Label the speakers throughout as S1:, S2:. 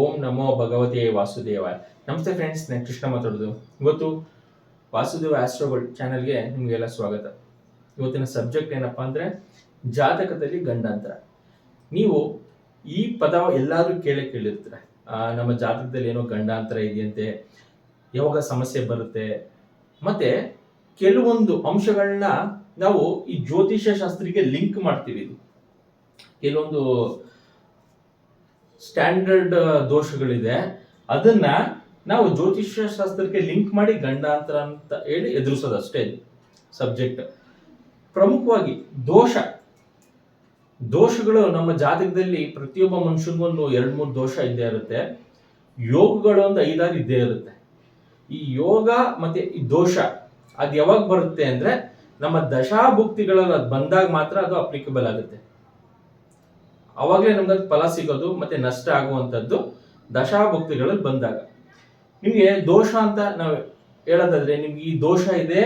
S1: ಓಂ ನಮೋ ಭಗವತೆ ವಾಸುದೇವಾಯ ನಮಸ್ತೆ ಫ್ರೆಂಡ್ಸ್ ನಾನು ಕೃಷ್ಣ ಮಾತಾಡೋದು. ಇವತ್ತು ವಾಸುದೇವ ಆಸ್ಟ್ರೋಗೋಲ್ಡ್ ಚಾನಲ್ಗೆ ನಿಮಗೆಲ್ಲ ಸ್ವಾಗತ. ಇವತ್ತಿನ ಸಬ್ಜೆಕ್ಟ್ ಏನಪ್ಪ ಅಂದರೆ ಜಾತಕದಲ್ಲಿ ಗಂಡಾಂತರ. ನೀವು ಈ ಪದ ಎಲ್ಲಾದರೂ ಕೇಳಿ ಕೇಳಿರ್ತಾರೆ? ನಮ್ಮ ಜಾತಕದಲ್ಲಿ ಏನೋ ಗಂಡಾಂತರ ಇದೆಯಂತೆ, ಯಾವಾಗ ಸಮಸ್ಯೆ ಬರುತ್ತೆ? ಮತ್ತೆ ಕೆಲವೊಂದು ಅಂಶಗಳನ್ನ ನಾವು ಈ ಜ್ಯೋತಿಷ್ಯ ಶಾಸ್ತ್ರಕ್ಕೆ ಲಿಂಕ್ ಮಾಡ್ತೀವಿ ಕೆಲವೊಂದು ಸ್ಟ್ಯಾಂಡರ್ಡ್ ದೋಷಗಳಿದೆ. ಅದನ್ನ ನಾವು ಜ್ಯೋತಿಷ್ಯ ಶಾಸ್ತ್ರಕ್ಕೆ ಲಿಂಕ್ ಮಾಡಿ ಗಂಡಾಂತರ ಅಂತ ಹೇಳಿ ಎದುರಿಸೋದು ಅಷ್ಟೇ ಸಬ್ಜೆಕ್ಟ್ ಪ್ರಮುಖವಾಗಿ ದೋಷ. ದೋಷಗಳು ನಮ್ಮ ಜಾತಕದಲ್ಲಿ ಪ್ರತಿಯೊಬ್ಬ ಮನುಷ್ಯನಿಗೊಂದು ಎರಡು ಮೂರು ದೋಷ ಇದ್ದೇ ಇರುತ್ತೆ. ಯೋಗಗಳು ಒಂದು ಐದಾರು ಇದ್ದೇ ಇರುತ್ತೆ. ಈ ಯೋಗ ಮತ್ತೆ ಈ ದೋಷ ಅದು ಯಾವಾಗ ಬರುತ್ತೆ ಅಂದ್ರೆ ನಮ್ಮ ದಶಾಭುಕ್ತಿಗಳಲ್ಲಿ ಅದು ಬಂದಾಗ ಮಾತ್ರ ಅದು ಅಪ್ಲಿಕಬಲ್ ಆಗುತ್ತೆ. ಅವಾಗಲೇ ನಮ್ಗೆ ಫಲ ಸಿಗೋದು, ಮತ್ತೆ ನಷ್ಟ ಆಗುವಂಥದ್ದು ದಶಾಭುಕ್ತಿಗಳಲ್ಲಿ ಬಂದಾಗ. ನಿಮಗೆ ದೋಷ ಅಂತ ನಾವು ಹೇಳೋದಾದ್ರೆ ನಿಮ್ಗೆ ಈ ದೋಷ ಇದೆ,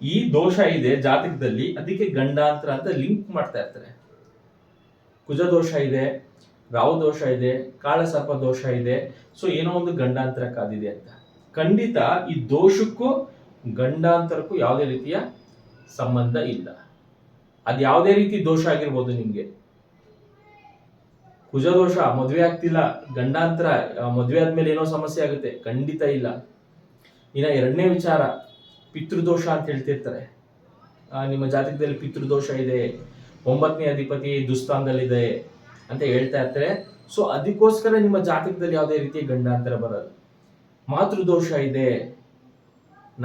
S1: ಈ ದೋಷ ಇದೆ ಜಾತಕದಲ್ಲಿ, ಅದಕ್ಕೆ ಗಂಡಾಂತರ ಅಂತ ಲಿಂಕ್ ಮಾಡ್ತಾ ಇರ್ತಾರೆ. ಕುಜ ದೋಷ ಇದೆ ರಾವು ದೋಷ ಇದೆ, ಕಾಳಸರ್ಪ ದೋಷ ಇದೆ, ಸೊ ಏನೋ ಒಂದು ಗಂಡಾಂತರ ಕಾದಿದೆ ಅಂತ. ಖಂಡಿತ ಈ ದೋಷಕ್ಕೂ ಗಂಡಾಂತರಕ್ಕೂ ಯಾವುದೇ ರೀತಿಯ ಸಂಬಂಧ ಇಲ್ಲ. ಅದು ಯಾವುದೇ ರೀತಿ ದೋಷ ಆಗಿರ್ಬೋದು ನಿಮ್ಗೆ. ಕುಜದೋಷ, ಮದುವೆ ಆಗ್ತಿಲ್ಲ, ಗಂಡಾಂತರ ಮದುವೆ ಆದ್ಮೇಲೆ ಏನೋ ಸಮಸ್ಯೆ ಆಗುತ್ತೆ, ಖಂಡಿತ ಇಲ್ಲ. ಇನ್ನ ಎರಡನೇ ವಿಚಾರ, ಪಿತೃದೋಷ ಅಂತ ಹೇಳ್ತಿರ್ತಾರೆ. ನಿಮ್ಮ ಜಾತಕದಲ್ಲಿ ಪಿತೃದೋಷ ಇದೆ, ಒಂಬತ್ತನೇ ಅಧಿಪತಿ ದುಸ್ಥಾನದಲ್ಲಿದೆ ಅಂತ ಹೇಳ್ತಾ ಇರ್ತಾರೆ. ಸೊ ಅದಕ್ಕೋಸ್ಕರ ನಿಮ್ಮ ಜಾತಕದಲ್ಲಿ ಯಾವುದೇ ರೀತಿ ಗಂಡಾಂತರ ಬರಲ್ಲ. ಮಾತೃದೋಷ ಇದೆ,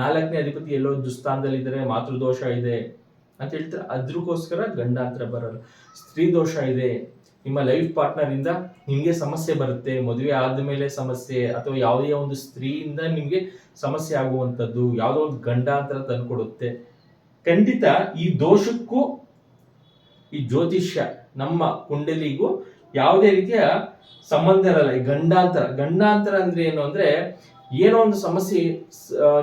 S1: ನಾಲ್ಕನೇ ಅಧಿಪತಿ ಎಲ್ಲೋ ದುಸ್ಥಾನದಲ್ಲಿದ್ದಾರೆ ಮಾತೃದೋಷ ಇದೆ ಅಂತ ಹೇಳ್ತಾರೆ. ಅದ್ರಕ್ಕೋಸ್ಕರ ಗಂಡಾಂತರ ಬರಲ್ಲ. ಸ್ತ್ರೀ ದೋಷ ಇದೆ ನಿಮ್ಮ ಲೈಫ್ ಪಾರ್ಟ್ನರ್ ಇಂದ ನಿಮಗೆ ಸಮಸ್ಯೆ ಬರುತ್ತೆ, ಮದುವೆ ಆದ ಮೇಲೆ ಸಮಸ್ಯೆ ಅಥವಾ ಯಾವುದೇ ಒಂದು ಸ್ತ್ರೀಯಿಂದ ನಿಮಗೆ ಸಮಸ್ಯೆ ಆಗುವಂಥದ್ದು, ಯಾವುದೋ ಒಂದು ಗಂಡಾಂತರ ತಂದ್ಕೊಡುತ್ತೆ. ಖಂಡಿತ ಈ ದೋಷಕ್ಕೂ ಈ ಜ್ಯೋತಿಷ್ಯ ನಮ್ಮ ಕುಂಡಲಿಗೂ ಯಾವುದೇ ರೀತಿಯ ಸಂಬಂಧ ಇರಲ್ಲ. ಈ ಗಂಡಾಂತರ ಗಂಡಾಂತರ ಅಂದ್ರೆ ಏನು ಅಂದ್ರೆ ಏನೋ ಒಂದು ಸಮಸ್ಯೆ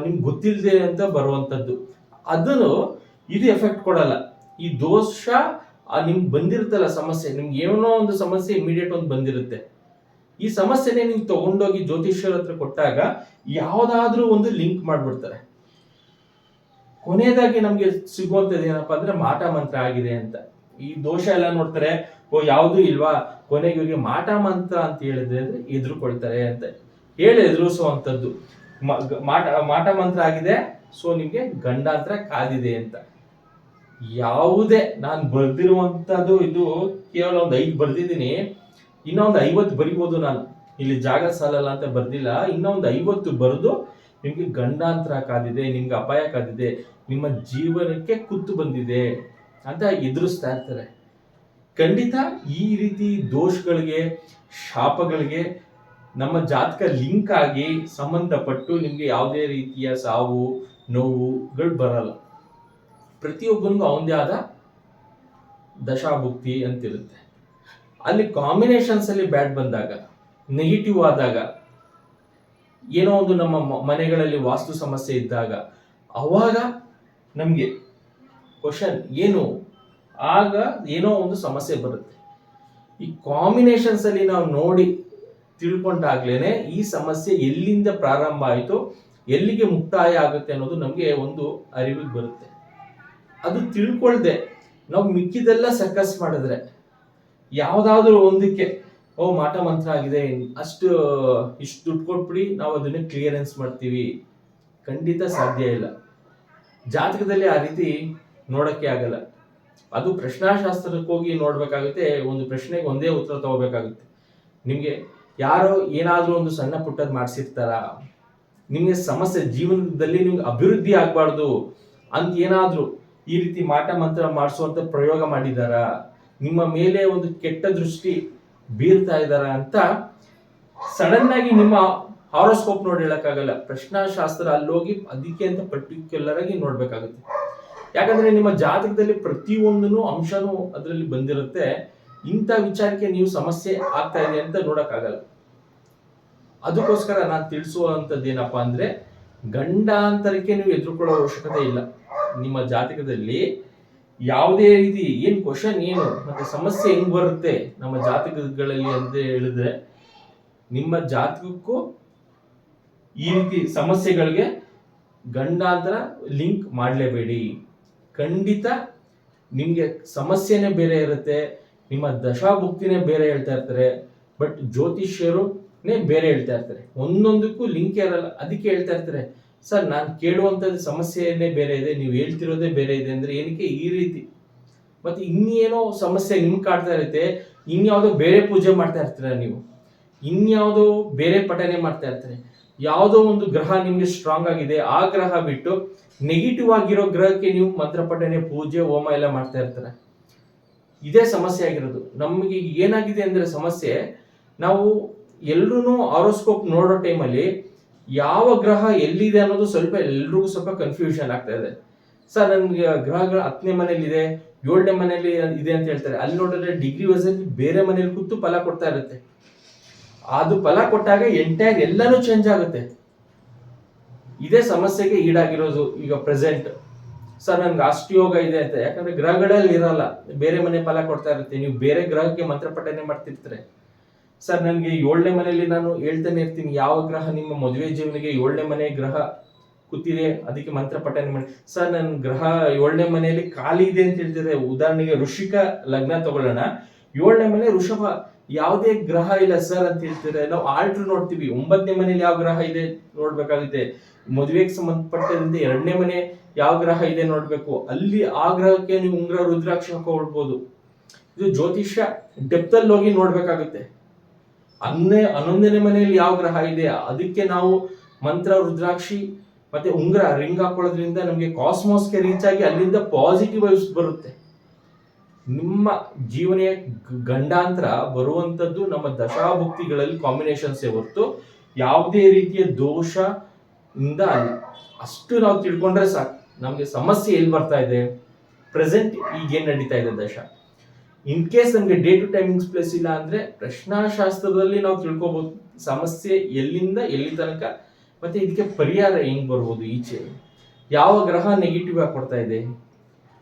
S1: ನಿಮ್ಗೆ ಗೊತ್ತಿಲ್ಲದೆ ಅಂತ ಬರುವಂಥದ್ದು. ಅದನ್ನು ಇದು ಎಫೆಕ್ಟ್ ಕೊಡಲ್ಲ. ಈ ದೋಷ ಆ ನಿಮ್ಗೆ ಬಂದಿರುತ್ತಲ್ಲ ಸಮಸ್ಯೆ, ನಿಮ್ಗೆ ಏನೋ ಒಂದು ಸಮಸ್ಯೆ ಇಮಿಡಿಯೇಟ್ ಒಂದು ಬಂದಿರುತ್ತೆ. ಈ ಸಮಸ್ಯೆನೇ ನೀವು ತಗೊಂಡೋಗಿ ಜ್ಯೋತಿಷ್ಯರ ಹತ್ರ ಕೊಟ್ಟಾಗ ಯಾವ್ದಾದ್ರೂ ಒಂದು ಲಿಂಕ್ ಮಾಡ್ಬಿಡ್ತಾರೆ. ಕೊನೆಯದಾಗಿ ನಮ್ಗೆ ಸಿಗುವಂಥದ್ದು ಏನಪ್ಪಾ ಅಂದ್ರೆ ಮಾಟ ಮಂತ್ರ ಆಗಿದೆ ಅಂತ. ಈ ದೋಷ ಎಲ್ಲ ನೋಡ್ತಾರೆ, ಓ ಯಾವ್ದು ಇಲ್ವಾ, ಕೊನೆಗೆ ಇವರಿಗೆ ಮಾಟ ಮಂತ್ರ ಅಂತ ಹೇಳಿದ್ರೆ ಅಂದ್ರೆ ಎದುರುಕೊಳ್ತಾರೆ ಅಂತ. ಹೇಳಿ ಎದುರಿಸುವಂತದ್ದು ಮ- ಮಾಟ ಮಾಟ ಮಂತ್ರ ಆಗಿದೆ, ಸೊ ನಿಮ್ಗೆ ಗಂಡಾಂತರ ಕಾದಿದೆ ಅಂತ. ಯಾವುದೇ, ನಾನು ಬರ್ದಿರುವಂತದ್ದು ಇದು ಕೇವಲ ಒಂದು ಐದು ಬರ್ದಿದ್ದೀನಿ. ಇನ್ನೊಂದು ಐವತ್ತು ಬರಿಬೋದು ನಾನು. ಇಲ್ಲಿ ಜಾಗ ಸಾಲಲ್ಲ ಅಂತ ಬರ್ದಿಲ್ಲ. ಇನ್ನೊಂದು ಐವತ್ತು ಬರೆದು ನಿಮಗೆ ಗಂಡಾಂತರ ಕಾದಿದೆ, ನಿಮ್ಗೆ ಅಪಾಯ ಕಾದಿದೆ, ನಿಮ್ಮ ಜೀವನಕ್ಕೆ ಕುತ್ತು ಬಂದಿದೆ ಅಂತ ಎದುರಿಸ್ತಾ ಇರ್ತಾರೆ. ಖಂಡಿತ ಈ ರೀತಿ ದೋಷಗಳಿಗೆ, ಶಾಪಗಳಿಗೆ, ನಮ್ಮ ಜಾತಕ ಲಿಂಕ್ ಆಗಿ ಸಂಬಂಧಪಟ್ಟು ನಿಮಗೆ ಯಾವುದೇ ರೀತಿಯ ಸಾವು ನೋವುಗಳು ಬರಲ್ಲ. ಪ್ರತಿಯೊಬ್ಬನಿಗೂ ಅವನದೇ ಆದ ದಶಾಭುಕ್ತಿ ಅಂತಿರುತ್ತೆ. ಅಲ್ಲಿ ಕಾಂಬಿನೇಷನ್ಸ್ ಅಲ್ಲಿ ಬ್ಯಾಟ್ ಬಂದಾಗ ನೆಗೆಟಿವ್ ಆದಾಗ, ಏನೋ ಒಂದು ನಮ್ಮ ಮನೆಗಳಲ್ಲಿ ವಾಸ್ತು ಸಮಸ್ಯೆ ಇದ್ದಾಗ, ಅವಾಗ ನಮಗೆ ಕ್ವಶನ್ ಏನು? ಆಗ ಏನೋ ಒಂದು ಸಮಸ್ಯೆ ಬರುತ್ತೆ. ಈ ಕಾಂಬಿನೇಷನ್ಸ್ ಅಲ್ಲಿ ನಾವು ನೋಡಿ ತಿಳ್ಕೊಂಡಾಗ್ಲೇನೆ ಈ ಸಮಸ್ಯೆ ಎಲ್ಲಿಂದ ಪ್ರಾರಂಭ ಆಯಿತು, ಎಲ್ಲಿಗೆ ಮುಕ್ತಾಯ ಆಗುತ್ತೆ ಅನ್ನೋದು ನಮಗೆ ಒಂದು ಅರಿವಿಗೆ ಬರುತ್ತೆ. ಅದು ತಿಳ್ಕೊಳ್ದೆ. ನಾವು ಮಿಕ್ಕಿದೆಲ್ಲ ಸರ್ಕಸ್ ಮಾಡಿದ್ರೆ. ಯಾವುದಾದ್ರೂ ಒಂದಕ್ಕೆ, ಓ, ಮಾಟ ಮಂತ್ರ ಆಗಿದೆ, ಅಷ್ಟು, ಇಷ್ಟು ದುಡ್ಡು ಕೊಟ್ಬಿಡಿ, ನಾವು ಅದನ್ನ ಕ್ಲಿಯರೆನ್ಸ್ ಮಾಡ್ತೀವಿ. ಖಂಡಿತ ಸಾಧ್ಯ ಇಲ್ಲ. ಜಾತಕದಲ್ಲಿ ಆ ರೀತಿ ನೋಡಕ್ಕೆ ಆಗಲ್ಲ. ಅದು ಪ್ರಶ್ನಾಶಾಸ್ತ್ರಕ್ಕೆ ಹೋಗಿ ನೋಡ್ಬೇಕಾಗುತ್ತೆ, ಒಂದು ಪ್ರಶ್ನೆಗೆ ಒಂದೇ ಉತ್ತರ ತಗೋಬೇಕಾಗುತ್ತೆ. ನಿಮ್ಗೆ ಯಾರೋ ಏನಾದ್ರೂ ಒಂದು ಸಣ್ಣ ಪುಟ್ಟದ್ ಮಾಡಿಸಿರ್ತಾರ? ನಿಮ್ಗೆ ಸಮಸ್ಯೆ, ಜೀವನದಲ್ಲಿ ನಿಮ್ಗೆ ಅಭಿವೃದ್ಧಿ ಆಗ್ಬಾರ್ದು. ಅಂತ ಏನಾದ್ರೂ ಈ ರೀತಿ ಮಾಟ ಮಂತ್ರ ಮಾಡಿಸುವಂತ ಪ್ರಯೋಗ ಮಾಡಿದಾರ? ನಿಮ್ಮ ಮೇಲೆ ಒಂದು ಕೆಟ್ಟ ದೃಷ್ಟಿ ಬೀರ್ತಾ ಇದ್ದಾರ ಅಂತ ಸಡನ್ ಆಗಿ ನಿಮ್ಮ ಹಾರೋಸ್ಕೋಪ್ ನೋಡಿ ಹೇಳಕ್ಕಾಗಲ್ಲ. ಪ್ರಶ್ನಾಶಾಸ್ತ್ರ ಅಲ್ಲೋಗಿ ಅದಕ್ಕೆ ಅಂತ ಪರ್ಟಿಕ್ಯುಲರ್ ಆಗಿ ನೋಡ್ಬೇಕಾಗುತ್ತೆ. ಯಾಕಂದ್ರೆ ನಿಮ್ಮ ಜಾತಕದಲ್ಲಿ ಪ್ರತಿಯೊಂದನು ಅಂಶನೂ ಅದರಲ್ಲಿ ಬಂದಿರುತ್ತೆ. ಇಂಥ ವಿಚಾರಕ್ಕೆ ನೀವು ಸಮಸ್ಯೆ ಆಗ್ತಾ ಇದೆ ಅಂತ ನೋಡಕ್ಕಾಗಲ್ಲ. ಅದಕ್ಕೋಸ್ಕರ ನಾನು ತಿಳಿಸುವಂಥದ್ದು ಏನಪ್ಪಾ ಅಂದ್ರೆ ಗಂಡಾಂತರಕ್ಕೆ ನೀವು ಎದುರುಕೊಳ್ಳೋ ಅವಶ್ಯಕತೆ ಇಲ್ಲ. ನಿಮ್ಮ ಜಾತಕದಲ್ಲಿ ಯಾವುದೇ ರೀತಿ ಏನ್ ಕ್ವಶನ್ ಏನು, ಮತ್ತೆ ಸಮಸ್ಯೆ ಹೆಂಗ್ ಬರುತ್ತೆ ನಮ್ಮ ಜಾತಕಗಳಲ್ಲಿ ಅಂತ ಹೇಳಿದ್ರೆ, ನಿಮ್ಮ ಜಾತಕಕ್ಕೂ ಈ ರೀತಿ ಸಮಸ್ಯೆಗಳಿಗೆ ಗಂಡಾಂತರ ಲಿಂಕ್ ಮಾಡಲೇಬೇಡಿ. ಖಂಡಿತ ನಿಮಗೆ ಸಮಸ್ಯೆನೇ ಬೇರೆ ಇರುತ್ತೆ, ನಿಮ್ಮ ದಶಾಭುಕ್ತಿನೇ ಬೇರೆ ಹೇಳ್ತಾ ಇರ್ತಾರೆ ಬಟ್ ಜ್ಯೋತಿಷ್ಯರುನೇ ಬೇರೆ ಹೇಳ್ತಾ ಇರ್ತಾರೆ. ಒಂದೊಂದಕ್ಕೂ ಲಿಂಕ್ ಇರಲ್ಲ ಅದಕ್ಕೆ ಹೇಳ್ತಾ ಇರ್ತಾರೆ. ಸರ್, ನಾನು ಕೇಳುವಂಥದ್ದು ಸಮಸ್ಯೆನೇ ಬೇರೆ ಇದೆ, ನೀವು ಹೇಳ್ತಿರೋದೇ ಬೇರೆ ಇದೆ ಅಂದರೆ ಏನಕ್ಕೆ ಈ ರೀತಿ? ಮತ್ತು ಇನ್ನೇನೋ ಸಮಸ್ಯೆ ನಿಮ್ಗೆ ಕಾಡ್ತಾ ಇರುತ್ತೆ, ಇನ್ಯಾವುದೋ ಬೇರೆ ಪೂಜೆ ಮಾಡ್ತಾ ಇರ್ತೀರ ನೀವು? ಇನ್ಯಾವುದೋ ಬೇರೆ ಪಠನೆ ಮಾಡ್ತಾ ಇರ್ತಾರೆ. ಯಾವುದೋ ಒಂದು ಗ್ರಹ ನಿಮಗೆ ಸ್ಟ್ರಾಂಗ್ ಆಗಿದೆ, ಆ ಗ್ರಹ ಬಿಟ್ಟು ನೆಗೆಟಿವ್ ಆಗಿರೋ ಗ್ರಹಕ್ಕೆ ನೀವು ಮಂತ್ರ ಪಠನೆ, ಪೂಜೆ, ಹೋಮ ಎಲ್ಲ ಮಾಡ್ತಾ ಇರ್ತಾರೆ. ಇದೇ ಸಮಸ್ಯೆ ಆಗಿರೋದು. ನಮಗೆ ಏನಾಗಿದೆ ಅಂದರೆ ಸಮಸ್ಯೆ, ನಾವು ಎಲ್ಲರೂ ಆರೋಸ್ಕೋಪ್ ನೋಡೋ ಟೈಮಲ್ಲಿ ಯಾವ ಗ್ರಹ ಎಲ್ಲಿದೆ ಅನ್ನೋದು ಸ್ವಲ್ಪ ಎಲ್ರಿಗೂ ಸ್ವಲ್ಪ ಕನ್ಫ್ಯೂಷನ್ ಆಗ್ತಾ ಇದೆ. ಸರ್, ನನ್ಗೆ ಗ್ರಹಗಳು ಹತ್ತನೇ ಮನೇಲಿದೆ ಏಳನೇ ಮನೇಲಿ ಇದೆ ಅಂತ ಹೇಳ್ತಾರೆ. ಅಲ್ಲಿ ನೋಡಿದ್ರೆ ಡಿಗ್ರಿ ವೈಸಲ್ಲಿ ಬೇರೆ ಮನೇಲಿ ಕೂತು ಫಲ ಕೊಡ್ತಾ ಇರುತ್ತೆ. ಅದು ಫಲ ಕೊಟ್ಟಾಗ ಎಂಟೈರ್ ಎಲ್ಲಾನು ಚೇಂಜ್ ಆಗುತ್ತೆ. ಇದೇ ಸಮಸ್ಯೆಗೆ ಈಡಾಗಿರೋದು ಈಗ ಪ್ರೆಸೆಂಟ್ ಸರ್, ನನ್ಗೆ ಅಷ್ಟು ಯೋಗ ಇದೆ ಅಂತ. ಯಾಕಂದ್ರೆ ಗ್ರಹಗಳಲ್ಲಿ ಇರಲ್ಲ ಬೇರೆ ಮನೆ ಫಲ ಕೊಡ್ತಾ ಇರುತ್ತೆ. ನೀವು ಬೇರೆ ಗ್ರಹಕ್ಕೆ ಮಂತ್ರ ಪಠನೆ ಮಾಡ್ತಿರ್ತಾರೆ. ಸರ್, ನನಗೆ ಏಳನೇ ಮನೆಯಲ್ಲಿ ನಾನು ಹೇಳ್ತಾನೆ ಇರ್ತೀನಿ. ಯಾವ ಗ್ರಹ ನಿಮ್ಮ ಮದುವೆ ಜೀವನಿಗೆ ಏಳನೇ ಮನೆ ಗ್ರಹ ಕೂತಿದೆ? ಅದಕ್ಕೆ ಮಂತ್ರ ಪಠನೆ ಮಾಡಿ. ಸರ್ ನನ್ನ ಗ್ರಹ ಏಳನೇ ಮನೆಯಲ್ಲಿ ಖಾಲಿ ಇದೆ ಅಂತ ಹೇಳ್ತಿದ್ರೆ, ಉದಾಹರಣೆಗೆ ಋಷಿಕ ಲಗ್ನ ತಗೊಳ್ಳೋಣ. ಏಳನೇ ಮನೆ ಋಷಭ ಯಾವುದೇ ಗ್ರಹ ಇಲ್ಲ ಸರ್ ಅಂತ ಹೇಳ್ತಿದ್ರೆ, ನಾವು ಆಲ್ಟ್ರ್ ನೋಡ್ತೀವಿ. ಒಂಬತ್ತನೇ ಮನೆಯಲ್ಲಿ ಯಾವ ಗ್ರಹ ಇದೆ ನೋಡ್ಬೇಕಾಗುತ್ತೆ. ಮದುವೆಗೆ ಸಂಬಂಧಪಟ್ಟಂತೆ ಎರಡನೇ ಮನೆ ಯಾವ ಗ್ರಹ ಇದೆ ನೋಡ್ಬೇಕು. ಅಲ್ಲಿ ಆ ಗ್ರಹಕ್ಕೆ ನೀವು ಉಂಗ್ರ, ರುದ್ರಾಕ್ಷ ಹಾಕೊಳ್ಬೋದು. ಇದು ಜ್ಯೋತಿಷ್ಯ. ಡೆಪ್ತಲ್ಲಿ ಹೋಗಿ ನೋಡ್ಬೇಕಾಗುತ್ತೆ. ಅನ್ನೇ ಹನ್ನೊಂದನೇ ಮನೆಯಲ್ಲಿ ಯಾವ ಗ್ರಹ ಇದೆ ಅದಕ್ಕೆ ನಾವು ಮಂತ್ರ, ರುದ್ರಾಕ್ಷಿ ಮತ್ತೆ ಉಂಗ್ರ, ರಿಂಗ್ ಹಾಕೊಳ್ಳೋದ್ರಿಂದ ನಮಗೆ ಕಾಸ್ಮೋಸ್ಗೆ ರೀಚ್ ಆಗಿ ಅಲ್ಲಿಂದ ಪಾಸಿಟಿವ್ ವೈಬ್ಸ್ ಬರುತ್ತೆ. ನಿಮ್ಮ ಜೀವನ ಗಂಡಾಂತರ ಬರುವಂತದ್ದು ನಮ್ಮ ದಶಾಭುಕ್ತಿಗಳಲ್ಲಿ ಕಾಂಬಿನೇಷನ್ಸೇ ಹೊರತು ಯಾವುದೇ ರೀತಿಯ ದೋಷ ಇಂದ ಅಲ್ಲ. ಅಷ್ಟು ನಾವು ತಿಳ್ಕೊಂಡ್ರೆ ಸಾಕು. ನಮಗೆ ಸಮಸ್ಯೆ ಎಲ್ಲಿ ಬರ್ತಾ ಇದೆ? ಪ್ರೆಸೆಂಟ್ ಈಗೇನು ನಡೀತಾ ಇದೆ ದಶ? ಇನ್ ಕೇಸ್ ನಮಗೆ ಡೇ ಟು ಟೈಮಿಂಗ್ಸ್ ಪ್ಲೇಸ್ ಇಲ್ಲ ಅಂದ್ರೆ ಪ್ರಶ್ನಾಶಾಸ್ತ್ರದಲ್ಲಿ ನಾವು ತಿಳ್ಕೊಬಹುದು ಸಮಸ್ಯೆ ಎಲ್ಲಿಂದ, ಎಲ್ಲಿ ತನಕ, ಮತ್ತೆ ಇದಕ್ಕೆ ಪರಿಹಾರ ಹೆಂಗ್ ಬರ್ಬೋದು ಈಚೆ? ಯಾವ ಗ್ರಹ ನೆಗೆಟಿವ್ ಆಗಿ ಕೊಡ್ತಾ ಇದೆ?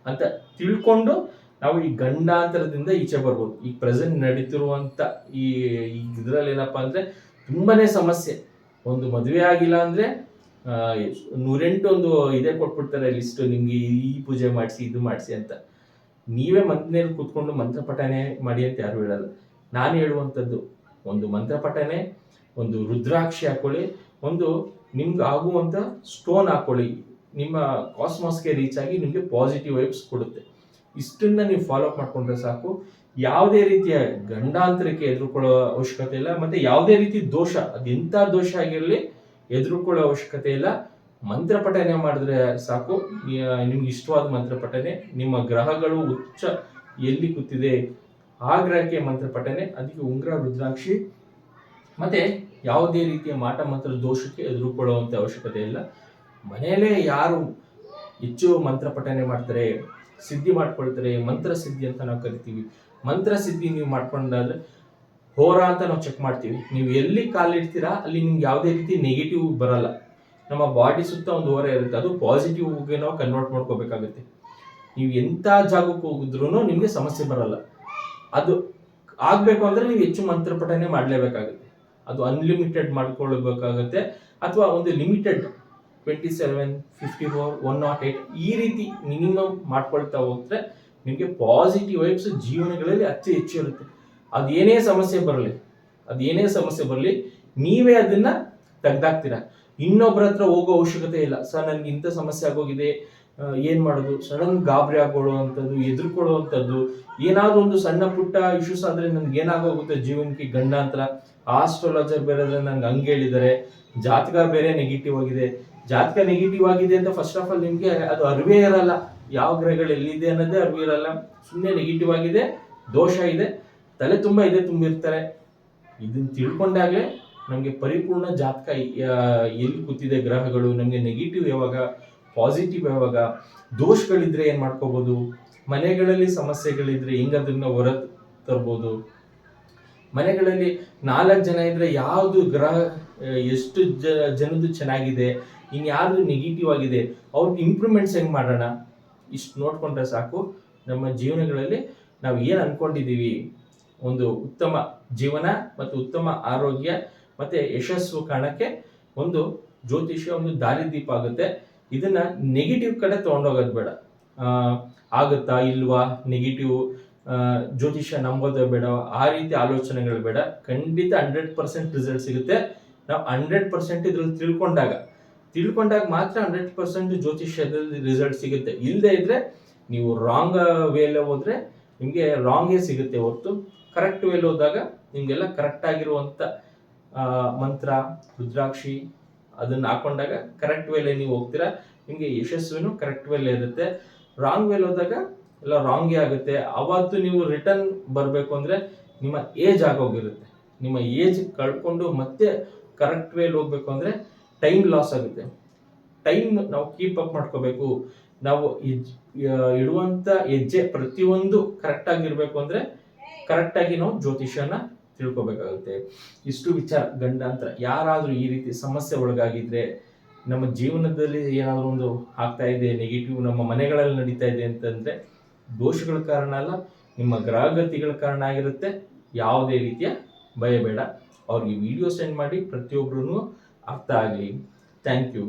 S1: ಅಂತ ತಿಳ್ಕೊಂಡು ನಾವು ಈ ಗಂಡಾಂತರದಿಂದ ಈಚೆ ಬರ್ಬೋದು. ಈ ಪ್ರೆಸೆಂಟ್ ನಡೀತಿರುವಂತ ಈ ಇದ್ರಲ್ಲಿ ಏನಪ್ಪಾ ಅಂದ್ರೆ ತುಂಬಾನೇ ಸಮಸ್ಯೆ. ಒಂದು ಮದುವೆ ಆಗಿಲ್ಲ ಅಂದ್ರೆ ನೂರೆಂಟು ಒಂದು ಇದೇ ಕೊಟ್ಬಿಡ್ತಾರೆ ಲಿಸ್ಟ್ ನಿಮ್ಗೆ ಈ ಪೂಜೆ ಮಾಡಿಸಿ, ಇದು ಮಾಡಿಸಿ ಅಂತ. ನೀವೇ ಮನೇಲಿ ಕೂತ್ಕೊಂಡು ಮಂತ್ರ ಪಠನೆ ಮಾಡಿ ಅಂತ ಯಾರು ಹೇಳಲ್ಲ. ನಾನು ಹೇಳುವಂಥದ್ದು, ಒಂದು ಮಂತ್ರ ಪಠನೆ, ಒಂದು ರುದ್ರಾಕ್ಷಿ ಹಾಕೊಳ್ಳಿ, ಒಂದು ನಿಮ್ಗೆ ಆಗುವಂಥ ಸ್ಟೋನ್ ಹಾಕೊಳ್ಳಿ. ನಿಮ್ಮ ಕಾಸ್ಮಾಸ್ಗೆ ರೀಚ್ ಆಗಿ ನಿಮಗೆ ಪಾಸಿಟಿವ್ ವೈಬ್ಸ್ ಕೊಡುತ್ತೆ. ಇಷ್ಟನ್ನ ನೀವು ಫಾಲೋ ಅಪ್ ಮಾಡ್ಕೊಂಡ್ರೆ ಸಾಕು. ಯಾವುದೇ ರೀತಿಯ ಗಂಡಾಂತರಕ್ಕೆ ಎದುರುಕೊಳ್ಳೋ ಅವಶ್ಯಕತೆ ಇಲ್ಲ, ಮತ್ತೆ ಯಾವುದೇ ರೀತಿ ದೋಷ, ಅದೆಂಥ ದೋಷ ಆಗಿರಲಿ, ಎದುರುಕೊಳ್ಳೋ ಅವಶ್ಯಕತೆ ಇಲ್ಲ. ಮಂತ್ರ ಪಠನೆ ಮಾಡಿದ್ರೆ ಸಾಕು. ನಿಮ್ಗೆ ಇಷ್ಟವಾದ ಮಂತ್ರ ಪಠನೆ ನಿಮ್ಮ ಗ್ರಹಗಳು ಉಚ್ಚ ಎಲ್ಲಿ ಕೂತಿದೆ, ಆ ಗ್ರಹಕ್ಕೆ ಮಂತ್ರ ಪಠನೆ ಅದಕ್ಕೆ ಉಂಗ್ರ, ರುದ್ರಾಕ್ಷಿ. ಮತ್ತೆ ಯಾವುದೇ ರೀತಿಯ ಮಾಟ, ಮಂತ್ರ ದೋಷಕ್ಕೆ ಎದುರುಕೊಳ್ಳುವಂತ ಅವಶ್ಯಕತೆ ಇಲ್ಲ. ಮನೆಯಲ್ಲೇ ಯಾರು ಹೆಚ್ಚು ಮಂತ್ರ ಪಠನೆ ಮಾಡ್ತಾರೆ, ಸಿದ್ಧಿ ಮಾಡ್ಕೊಳ್ತಾರೆ, ಮಂತ್ರ ಸಿದ್ಧಿ ಅಂತ ನಾವು ಕರಿತೀವಿ. ಮಂತ್ರ ಸಿದ್ಧಿ ನೀವು ಮಾಡ್ಕೊಂಡಾದ್ರೆ ಹೋರಾ ಅಂತ ನಾವು ಚೆಕ್ ಮಾಡ್ತೀವಿ. ನೀವು ಎಲ್ಲಿ ಕಾಲಿಡ್ತೀರಾ, ಅಲ್ಲಿ ನಿಮ್ಗೆ ಯಾವುದೇ ರೀತಿ ನೆಗೆಟಿವ್ ಬರಲ್ಲ. ನಮ್ಮ ಬಾಡಿ ಸುತ್ತ ಒಂದು ಹೊರ ಇರುತ್ತೆ. ಅದು ಪಾಸಿಟಿವ್ಗೆ ನಾವು ಕನ್ವರ್ಟ್ ಮಾಡ್ಕೋಬೇಕಾಗುತ್ತೆ. ನೀವು ಎಂಥ ಜಾಗಕ್ಕೆ ಹೋಗಿದ್ರು ನಿಮಗೆ ಸಮಸ್ಯೆ ಬರಲ್ಲ. ಅದು ಆಗಬೇಕು ಅಂದ್ರೆ ನೀವು ಹೆಚ್ಚು ಮಂತ್ರಪಠನೆ ಮಾಡಲೇಬೇಕಾಗುತ್ತೆ. ಅದು ಅನ್ಲಿಮಿಟೆಡ್ ಮಾಡ್ಕೊಳ್ಬೇಕಾಗುತ್ತೆ. ಅಥವಾ ಒಂದು limited twenty seven fifty four one not eight ಈ ರೀತಿ ಮಿನಿಮಮ್ ಮಾಡ್ಕೊಳ್ತಾ ಹೋದ್ರೆ ನಿಮಗೆ ಪಾಸಿಟಿವ್ ವೈಬ್ಸ್ ಜೀವನಗಳಲ್ಲಿ ಅತಿ ಹೆಚ್ಚು ಇರುತ್ತೆ. ಅದೇನೇ ಸಮಸ್ಯೆ ಬರಲಿ ಅದೇನೇ ಸಮಸ್ಯೆ ಬರಲಿ, ನೀವೇ ಅದನ್ನ ತೆಗ್ದಾಕ್ತೀರಾ? ಇನ್ನೊಬ್ಬರ ಹತ್ರ ಹೋಗೋ ಅವಶ್ಯಕತೆ ಇಲ್ಲ. ಸರ್, ನನ್ಗೆ ಇಂಥ ಸಮಸ್ಯೆ ಆಗೋಗಿದೆ. ಏನು ಮಾಡೋದು? ಸಡನ್ ಗಾಬರಿ ಆಗೋಳುವಂಥದ್ದು ಎದುರ್ಕೊಳ್ಳುವಂಥದ್ದು, ಏನಾದ್ರೂ ಒಂದು ಸಣ್ಣ ಪುಟ್ಟ ಇಶ್ಯೂಸ್ ಆದ್ರೆ ನನ್ಗೆ ಏನಾಗೋಗುತ್ತೆ ಜೀವನಕ್ಕೆ ಗಂಡಾಂತರ? ಆಸ್ಟ್ರಾಲಜರ್ ಬೇರೆ ನಂಗೆ ಹಂಗೆ ಹೇಳಿದ್ದಾರೆ. ಜಾತಕ ಬೇರೆ ನೆಗೆಟಿವ್ ಆಗಿದೆ. ಜಾತಕ ನೆಗೆಟಿವ್ ಆಗಿದೆ ಅಂತ ಫಸ್ಟ್ ಆಫ್ ಆಲ್ ನಿಮ್ಗೆ ಅದು ಅರಿವೇ ಇರಲ್ಲ. ಯಾವ ಗ್ರಹಗಳು ಎಲ್ಲಿದೆ ಅನ್ನೋದೇ ಅರಿವು ಇರಲ್ಲ. ಸುಮ್ಮನೆ ನೆಗೆಟಿವ್ ಆಗಿದೆ, ದೋಷ ಇದೆ. ತಲೆ ತುಂಬಾ ಇದೆ ತುಂಬಿರ್ತಾರೆ. ಇದನ್ನ ತಿಳ್ಕೊಂಡಾಗ್ಲೇ ನಮಗೆ ಪರಿಪೂರ್ಣ ಜಾತಕ ಎಲ್ಲಿ ಕೂತಿದೆ ಗ್ರಹಗಳು, ನಮಗೆ ನೆಗೆಟಿವ್ ಯಾವಾಗ ಪಾಸಿಟಿವ್ ಯಾವಾಗ, ದೋಷಗಳಿದ್ರೆ ಏನು ಮಾಡ್ಕೋಬೋದು? ಮನೆಗಳಲ್ಲಿ ಸಮಸ್ಯೆಗಳಿದ್ರೆ ಹೆಂಗ ಅದನ್ನ ಹೊರ ತರ್ಬೋದು? ಮನೆಗಳಲ್ಲಿ ನಾಲ್ಕು ಜನ ಇದ್ರೆ ಯಾವುದು ಗ್ರಹ ಎಷ್ಟು ಜ, ಜನದ್ದು ಚೆನ್ನಾಗಿದೆ ಇನ್ಯಾರು ನೆಗೆಟಿವ್ ಆಗಿದೆ, ಅವ್ರ ಇಂಪ್ರೂವ್ಮೆಂಟ್ಸ್ ಹೆಂಗೆ ಮಾಡೋಣ? ಇಷ್ಟು ನೋಡ್ಕೊಂಡ್ರೆ ಸಾಕು. ನಮ್ಮ ಜೀವನಗಳಲ್ಲಿ ನಾವು ಏನು ಅಂದ್ಕೊಂಡಿದ್ದೀವಿ ಒಂದು ಉತ್ತಮ ಜೀವನ ಮತ್ತು ಉತ್ತಮ ಆರೋಗ್ಯ ಮತ್ತೆ ಯಶಸ್ಸು ಕಾಣಕ್ಕೆ ಒಂದು ಜ್ಯೋತಿಷ್ಯ ಒಂದು ದಾರಿದೀಪ ಆಗುತ್ತೆ. ಇದನ್ನ ನೆಗೆಟಿವ್ ಕಡೆ ತಗೊಂಡೋಗೋದು ಬೇಡ. ಆಗುತ್ತಾ ಇಲ್ವಾ? ನೆಗೆಟಿವ್ ಜ್ಯೋತಿಷ್ಯ ನಂಬೋದೇ ಬೇಡ. ಆ ರೀತಿ ಆಲೋಚನೆಗಳು ಬೇಡ. ಖಂಡಿತ ಹಂಡ್ರೆಡ್ ಪರ್ಸೆಂಟ್ ರಿಸಲ್ಟ್ ಸಿಗುತ್ತೆ. ನಾವು ಹಂಡ್ರೆಡ್ ಪರ್ಸೆಂಟ್ ಇದ್ರಲ್ಲಿ ತಿಳ್ಕೊಂಡಾಗ ತಿಳ್ಕೊಂಡಾಗ ಮಾತ್ರ ಹಂಡ್ರೆಡ್ ಪರ್ಸೆಂಟ್ ಜ್ಯೋತಿಷ್ಯದಲ್ಲಿ ರಿಸಲ್ಟ್ ಸಿಗುತ್ತೆ. ಇಲ್ಲದೆ ಇದ್ರೆ ನೀವು ರಾಂಗ್ ವೇಲೆ ಹೋದ್ರೆ ನಿಮಗೆ ರಾಂಗೇ ಸಿಗುತ್ತೆ ಹೊರತು. ಕರೆಕ್ಟ್ ವೇಲ್ ಹೋದಾಗ ನಿಮಗೆಲ್ಲ ಕರೆಕ್ಟ್ ಆಗಿರುವಂತ ಆ, ಮಂತ್ರ, ರುದ್ರಾಕ್ಷಿ ಅದನ್ನ ಹಾಕೊಂಡಾಗ ಕರೆಕ್ಟ್ ವೇಲೆ ನೀವು ಹೋಗ್ತೀರಾ. ನಿಮಗೆ ಯಶಸ್ವಿನೂ ಕರೆಕ್ಟ್ ವೇಲೆ ಇರುತ್ತೆ. ರಾಂಗ್ ವೇಲ್ ಹೋದಾಗ ಎಲ್ಲ ರಾಂಗೇ ಆಗುತ್ತೆ. ಅವತ್ತು ನೀವು ರಿಟರ್ನ್ ಬರಬೇಕು ಅಂದ್ರೆ ನಿಮ್ಮ ಏಜ್ ಆಗೋಗಿರುತ್ತೆ. ನಿಮ್ಮ ಏಜ್ ಕಳ್ಕೊಂಡು ಮತ್ತೆ ಕರೆಕ್ಟ್ ವೇಲ್ ಹೋಗ್ಬೇಕು ಅಂದ್ರೆ ಟೈಮ್ ಲಾಸ್ ಆಗುತ್ತೆ. ಟೈಮ್ ನಾವು ಕೀಪ್ ಅಪ್ ಮಾಡ್ಕೋಬೇಕು. ನಾವು ಇಡುವಂಥ ಹೆಜ್ಜೆ ಪ್ರತಿಯೊಂದು ಕರೆಕ್ಟ್ ಅಂದರೆ ಅಂದ್ರೆ ಕರೆಕ್ಟ್ ಆಗಿ ನಾವು ಜ್ಯೋತಿಷ್ಯನ ತಿಳ್ಕೊಬೇಕಾಗುತ್ತೆ. ಇಷ್ಟು ವಿಚಾರ ಗಂಡಾಂತರ ಯಾರಾದರೂ ಈ ರೀತಿ ಸಮಸ್ಯೆ ಒಳಗಾಗಿದ್ರೆ ನಮ್ಮ ಜೀವನದಲ್ಲಿ ಏನಾದರೂ ಒಂದು ಆಗ್ತಾ ಇದೆ ನೆಗೆಟಿವ್ ನಮ್ಮ ಮನೆಗಳಲ್ಲಿ ನಡೀತಾ ಇದೆ ಅಂತಂದ್ರೆ ದೋಷಗಳ ಕಾರಣ ಅಲ್ಲ, ನಿಮ್ಮ ಗ್ರಹಗತಿಗಳ ಕಾರಣ ಆಗಿರುತ್ತೆ. ಯಾವುದೇ ರೀತಿಯ ಭಯ ಬೇಡ. ಅವ್ರಿಗೆ ವಿಡಿಯೋ ಸೆಂಡ್ ಮಾಡಿ ಪ್ರತಿಯೊಬ್ಬರೂ ಅರ್ಥ ಆಗಲಿ. Thank you